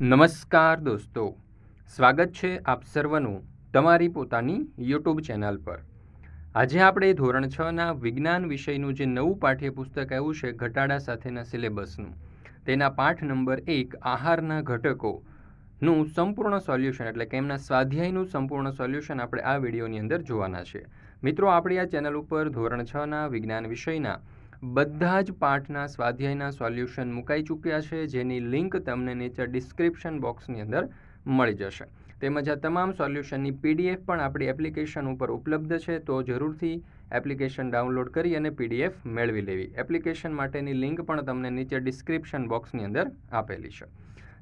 નમસ્કાર દોસ્તો. સ્વાગત છે આપ સર્વનું તમારી પોતાની યુટ્યુબ ચેનલ પર. આજે આપણે ધોરણ છના વિજ્ઞાન વિષયનું જે નવું પાઠ્યપુસ્તક આવ્યું છે ઘટાડા સાથેના સિલેબસનું, તેના પાઠ નંબર એક, આહારના ઘટકોનું સંપૂર્ણ સોલ્યુશન, એટલે કે એમના સ્વાધ્યાયનું સંપૂર્ણ સોલ્યુશન આપણે આ વિડીયોની અંદર જોવાના છે. મિત્રો, આપણી આ ચેનલ ઉપર ધોરણ છના વિજ્ઞાન વિષયના બધા જ પાઠના સ્વાધ્યાયના સોલ્યુશન મુકાઈ ચૂક્યા છે, જેની લિંક તમને નીચે ડિસ્ક્રિપ્શન બોક્સની અંદર મળી જશે. તેમજ આ તમામ સોલ્યુશનની પીડીએફ પણ આપણી એપ્લિકેશન ઉપર ઉપલબ્ધ છે, તો જરૂરથી એપ્લિકેશન ડાઉનલોડ કરી અને પીડીએફ મેળવી લેવી. એપ્લિકેશન માટેની લિંક પણ તમને નીચે ડિસ્ક્રિપ્શન બોક્સની અંદર આપેલી છે.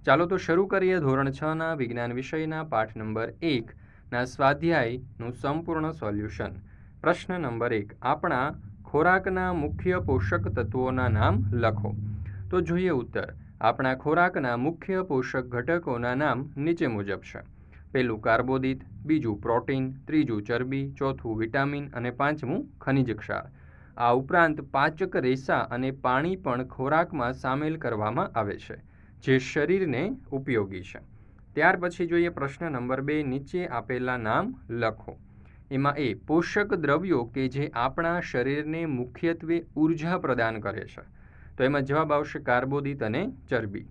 ચાલો તો શરૂ કરીએ ધોરણ છના વિજ્ઞાન વિષયના પાઠ નંબર એકના સ્વાધ્યાયનું સંપૂર્ણ સોલ્યુશન. પ્રશ્ન નંબર એક. આપણા ખોરાકના મુખ્ય પોષક તત્વોના નામ લખો. તો જોઈએ ઉત્તર. આપણા ખોરાકના મુખ્ય પોષક ઘટકોના નામ નીચે મુજબ છે. પહેલું કાર્બોદિત, બીજું પ્રોટીન, ત્રીજું ચરબી, ચોથું વિટામિન અને પાંચમું ખનિજ ક્ષાર. આ ઉપરાંત પાચક રેસા અને પાણી પણ ખોરાકમાં સામેલ કરવામાં આવે છે, જે શરીરને ઉપયોગી છે. ત્યાર પછી જોઈએ પ્રશ્ન નંબર બે નીચે આપેલા નામ લખો. એમાં એ પોષક દ્રવ્યો કે જે આપણા શરીરને મુખ્યત્વે ઊર્જા પ્રદાન કરે છે. તો એમાં જવાબ આવશે કાર્બોદિત અને ચરબી.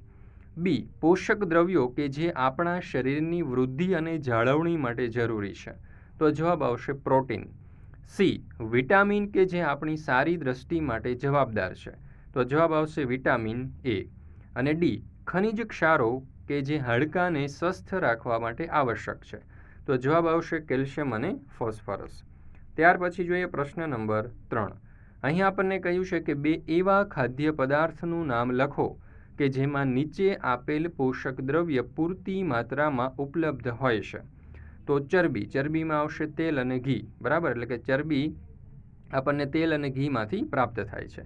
બી, પોષક દ્રવ્યો કે જે આપણા શરીરની વૃદ્ધિ અને જાળવણી માટે જરૂરી છે. તો જવાબ આવશે પ્રોટીન. સી, વિટામિન કે જે આપણી સારી દ્રષ્ટિ માટે જવાબદાર છે. તો જવાબ આવશે વિટામિન એ. અને ડી, ખનિજ ક્ષારો કે જે હાડકાને સ્વસ્થ રાખવા માટે આવશ્યક છે. તો જવાબ આવશે કેલ્શિયમ અને ફોસ્ફરસ. ત્યાર પછી જોઈએ પ્રશ્ન નંબર ત્રણ. અહીં આપણને કહ્યું છે કે બે એવા ખાદ્ય પદાર્થનું નામ લખો કે જેમાં નીચે આપેલ પોષક દ્રવ્ય પૂરતી માત્રામાં ઉપલબ્ધ હોય છે. તો ચરબી, ચરબીમાં આવશે તેલ અને ઘી, બરાબર? એટલે કે ચરબી આપણને તેલ અને ઘીમાંથી પ્રાપ્ત થાય છે.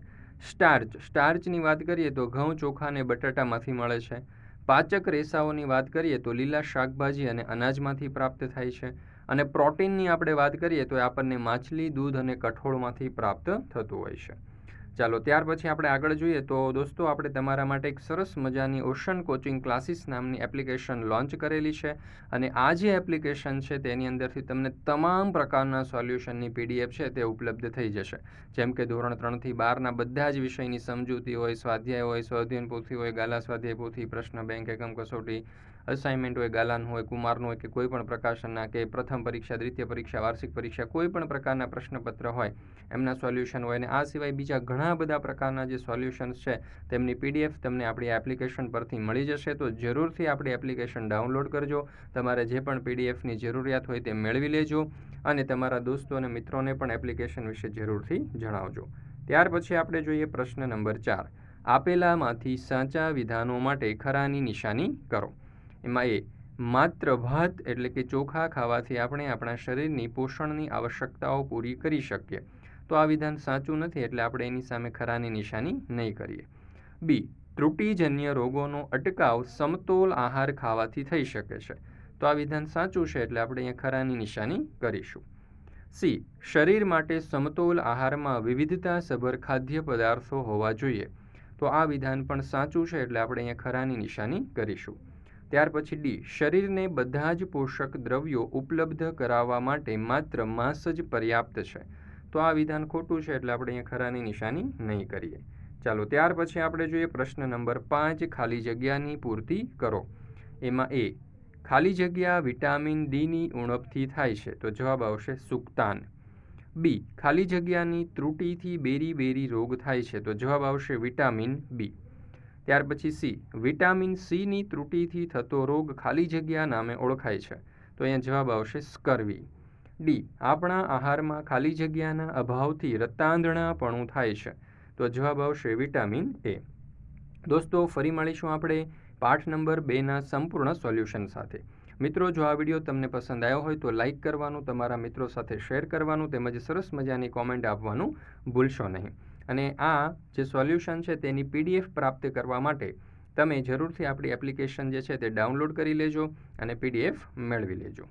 સ્ટાર્ચ, સ્ટાર્ચની વાત કરીએ તો ઘઉં, ચોખા અને બટાટામાંથી મળે છે. પાચક રેસાઓની વાત કરીએ તો લીલા શાકભાજી અને અનાજમાંથી પ્રાપ્ત થાય છે. અને પ્રોટીનની આપણે વાત કરીએ તો એ આપણને માછલી, દૂધ અને કઠોળમાંથી પ્રાપ્ત થતું હોય છે. ચાલો, ત્યાર પછી આપણે આગળ જોઈએ તો દોસ્તો, આપણે તમારા માટે એક સરસ મજાની ઓશન કોચિંગ ક્લાસીસ નામની એપ્લિકેશન લોન્ચ કરેલી છે અને આ જે એપ્લિકેશન છે તેની અંદરથી તમને તમામ પ્રકારના સોલ્યુશનની પીડીએફ છે તે ઉપલબ્ધ થઈ જશે. જેમ કે ધોરણ ત્રણથી બારના બધા જ વિષયની સમજૂતી હોય, સ્વાધ્યાય હોય સ્વાધ્યાયન પોથી હોય, ગાલા સ્વાધ્યાય પોથી પ્રશ્ન બેંક, એકમ કસોટી અસાઇનમેન્ટ હોય, ગાલાન હોય, કુમારનું હોય કે કોઈ પણ પ્રકાશનના કે પ્રથમ પરીક્ષા, દ્વિતીય પરીક્ષા, વાર્ષિક પરીક્ષા, કોઈ પણ પ્રકારના પ્રશ્નપત્ર હોય, એમના સોલ્યુશન હોય અને આ સિવાય બીજા ઘણા બધા પ્રકારના જે સોલ્યુશન્સ છે, તેમની પીડીએફ તમને આપણી એપ્લિકેશન પરથી મળી જશે. તો જરૂરથી આપણી એપ્લિકેશન ડાઉનલોડ કરજો. તમારે જે પણ પીડીએફની જરૂરિયાત હોય તે મેળવી લેજો અને તમારા દોસ્તો અને મિત્રોને પણ એપ્લિકેશન વિશે જરૂરથી જણાવજો. ત્યાર પછી આપણે જોઈએ પ્રશ્ન નંબર ચાર. આપેલામાંથી સાચા વિધાનો માટે ખરાની નિશાની કરો. એમાં એ, માત્ર ભાત એટલે કે ચોખા ખાવાથી આપણે આપણા શરીરની પોષણની આવશ્યકતાઓ પૂરી કરી શકીએ. તો આ વિધાન સાચું નથી એટલે આપણે એની સામે ખરાની નિશાની નહીં કરીએ. બી, ત્રુટિજન્ય રોગોનો અટકાવ સમતોલ આહાર ખાવાથી થઈ શકે છે. તો આ વિધાન સાચું છે એટલે આપણે અહીંયા ખરાની નિશાની કરીશું. સી, શરીર માટે સમતોલ આહારમાં વિવિધતાસભર ખાદ્ય પદાર્થો હોવા જોઈએ. તો આ વિધાન પણ સાચું છે એટલે આપણે અહીંયા ખરાની નિશાની કરીશું. ત્યાર પછી ડી, શરીરને બધા જ પોષક દ્રવ્યો ઉપલબ્ધ કરાવવા માટે માત્ર માંસ જ પર્યાપ્ત છે. તો આ વિધાન ખોટું છે એટલે આપણે અહીંયા ખરાની નિશાની નહીં કરીએ. ચાલો, ત્યાર પછી આપણે જોઈએ પ્રશ્ન નંબર પાંચ, ખાલી જગ્યાની પૂર્તિ કરો. એમાં એ, ખાલી જગ્યા વિટામિન ડીની ઉણપથી થાય છે. તો જવાબ આવશે સુક્તાન. બી, ખાલી જગ્યાની ત્રુટીથી બેરી બેરી રોગ થાય છે. તો જવાબ આવશે વિટામિન બી. ત્યાર પછી સી, વિટામિન સીની ત્રુટીથી થતો રોગ ખાલી જગ્યા નામે ઓળખાય છે. તો અહીંયા જવાબ આવશે સ્કર્વી. ડી, આપણા આહારમાં ખાલી જગ્યાના અભાવથી રતાંધણાપણું થાય છે. તો જવાબ આવશે વિટામિન એ. દોસ્તો, ફરી મળીશું આપણે પાઠ નંબર બેના સંપૂર્ણ સોલ્યુશન સાથે. મિત્રો, જો આ વીડિયો તમને પસંદ આવ્યો હોય તો લાઇક કરવાનું, તમારા મિત્રો સાથે શેર કરવાનું તેમજ સરસ મજાની કોમેન્ટ આપવાનું ભૂલશો નહીં. અને આ જે સોલ્યુશન છે તેની પીડીએફ પ્રાપ્ત કરવા માટે તમે જરૂરથી આપણી એપ્લિકેશન જે છે તે ડાઉનલોડ કરી લેજો અને પીડીએફ મેળવી લેજો.